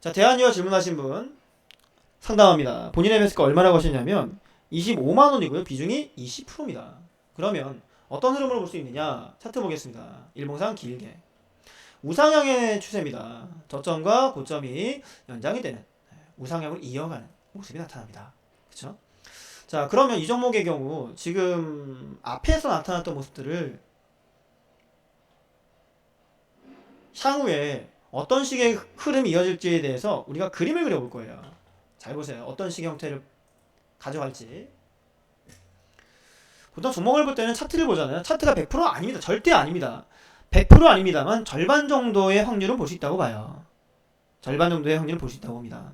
자, 대한이와 질문하신 분 상담합니다. 본인의 매수가 얼마라고 하셨냐면 25만 원이고요. 비중이 20%입니다. 그러면 어떤 흐름으로 볼 수 있느냐? 차트 보겠습니다. 일봉상 길게. 우상향의 추세입니다. 저점과 고점이 연장이 되는 네, 우상향을 이어가는 모습이 나타납니다. 그렇죠? 자, 그러면 이 종목의 경우 지금 앞에서 나타났던 모습들을 향후에 어떤 식의 흐름이 이어질지에 대해서 우리가 그림을 그려볼 거예요. 잘 보세요. 어떤 식의 형태를 가져갈지. 보통 종목을 볼 때는 차트를 보잖아요. 차트가 100% 아닙니다. 절대 아닙니다. 100% 아닙니다만 절반 정도의 확률은 볼 수 있다고 봐요. 절반 정도의 확률을 볼 수 있다고 봅니다.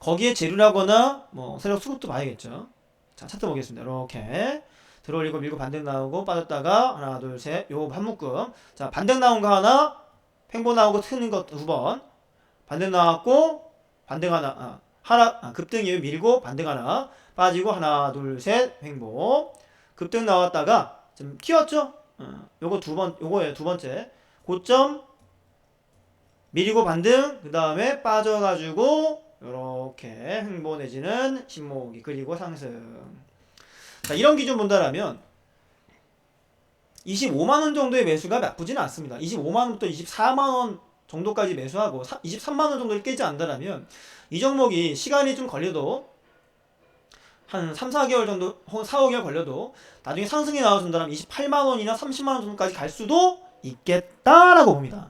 거기에 재료라거나 뭐 세력 수급도 봐야겠죠. 자 차트 보겠습니다. 이렇게 들어올리고 밀고 반등 나오고 빠졌다가 하나 둘 셋 요 한 묶음 자 반등 나온 거 하나 횡보 나오고 트는 거두 번. 반등 나왔고 반등 하나 아, 하나 아, 급등 이후 밀고 반등 하나 빠지고 하나 둘 셋 횡보. 급등 나왔다가 좀 튀었죠? 어, 요거 두 번 요거예요 두 번째. 고점 밀고 반등 그 다음에 빠져가지고 요렇게 횡보 내지는 신목이 그리고 상승. 자 이런 기준 본다라면 25만 원 정도의 매수가 나쁘지는 않습니다. 25만 원부터 24만 원 정도까지 매수하고 23만 원 정도를 깨지 않는다면 이 종목이 시간이 좀 걸려도 한 3, 4개월 정도 혹은 4, 5개월 걸려도 나중에 상승이 나와준다면 28만 원이나 30만 원 정도까지 갈 수도 있겠다라고 봅니다.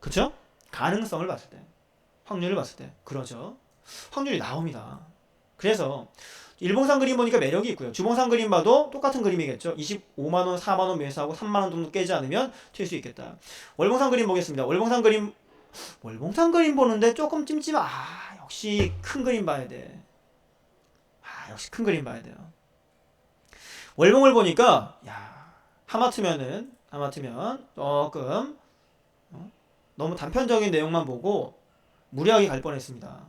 그쵸? 가능성을 봤을 때 확률을 봤을 때. 그러죠. 확률이 나옵니다 그래서 일봉상 그림 보니까 매력이 있고요. 주봉상 그림 봐도 똑같은 그림이겠죠. 25만원, 4만원 매수하고 3만원 정도 깨지 않으면 튈 수 있겠다. 월봉상 그림 보겠습니다. 월봉상 그림, 월봉상 그림 보는데 조금 찜찜, 아, 역시 큰 그림 봐야 돼. 아, 역시 큰 그림 봐야 돼요. 월봉을 보니까, 야, 하마터면은, 하마터면 조금, 어? 너무 단편적인 내용만 보고 무리하게 갈 뻔했습니다.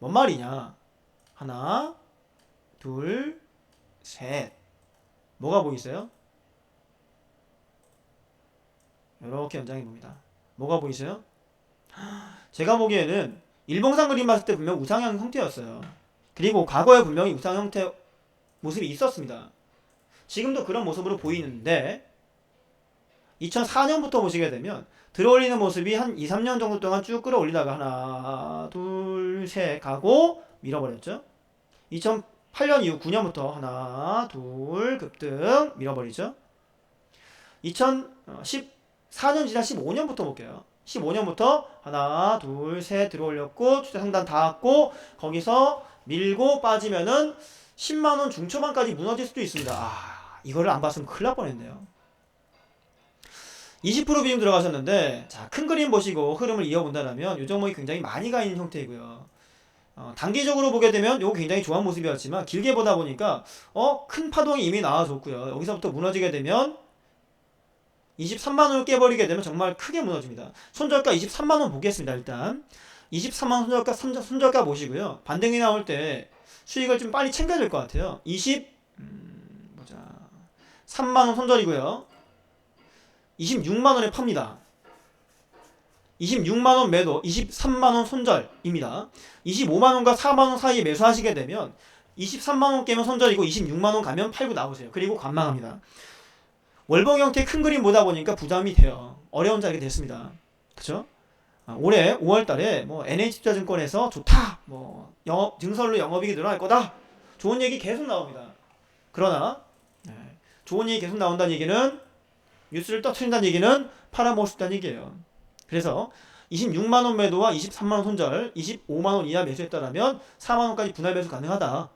뭔 말이냐? 하나, 둘, 셋. 뭐가 보이세요? 이렇게 연장해 봅니다. 뭐가 보이세요? 제가 보기에는 일봉상 그림 봤을 때 분명 우상향 형태였어요. 그리고 과거에 분명히 우상 형태 모습이 있었습니다. 지금도 그런 모습으로 보이는데 2004년부터 보시게 되면 들어올리는 모습이 한 2, 3년 정도 동안 쭉 끌어올리다가 하나, 둘, 셋 가고 밀어버렸죠. 2008년 이후 9년부터 하나, 둘 급등 밀어버리죠. 2014년 지나 15년부터 볼게요. 15년부터 하나, 둘, 셋 들어올렸고 추세 상단 닿았고 거기서 밀고 빠지면은 10만 원 중초반까지 무너질 수도 있습니다. 아, 이거를 안 봤으면 큰일 날 뻔했네요. 20% 비중 들어가셨는데 자, 큰 그림 보시고 흐름을 이어본다면 요 종목이 굉장히 많이 가 있는 형태이고요. 어, 단기적으로 보게 되면 요거 굉장히 좋은 모습이었지만 길게 보다 보니까 어, 큰 파동이 이미 나와줬고요. 여기서부터 무너지게 되면 23만 원을 깨버리게 되면 정말 크게 무너집니다. 손절가 23만 원 보겠습니다. 일단 23만 원 손절가 손절, 손절가 보시고요. 반등이 나올 때 수익을 좀 빨리 챙겨야 될 것 같아요. 20 음, 보자 3만 원 손절이고요. 26만 원에 팝니다. 26만 원 매도, 23만 원 손절입니다. 25만 원과 4만 원 사이에 매수하시게 되면 23만 원 깨면 손절이고 26만 원 가면 팔고 나오세요. 그리고 관망합니다. 월봉 형태 큰 그림 보다 보니까 부담이 돼요. 어려운 자리가 됐습니다. 그죠? 아, 올해 5월 달에 뭐 NH투자증권에서 좋다. 뭐 영업 증설로 영업이익이 늘어날 거다. 좋은 얘기 계속 나옵니다. 그러나 네, 좋은 얘기 계속 나온다는 얘기는 뉴스를 떠트린다는 얘기는 팔아먹을 수 있다는 얘기예요. 그래서 26만 원 매도와 23만 원 손절, 25만 원 이하 매수했다라면 4만 원까지 분할 매수 가능하다.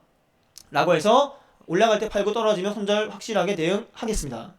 라고 해서 올라갈 때 팔고 떨어지면 손절 확실하게 대응하겠습니다.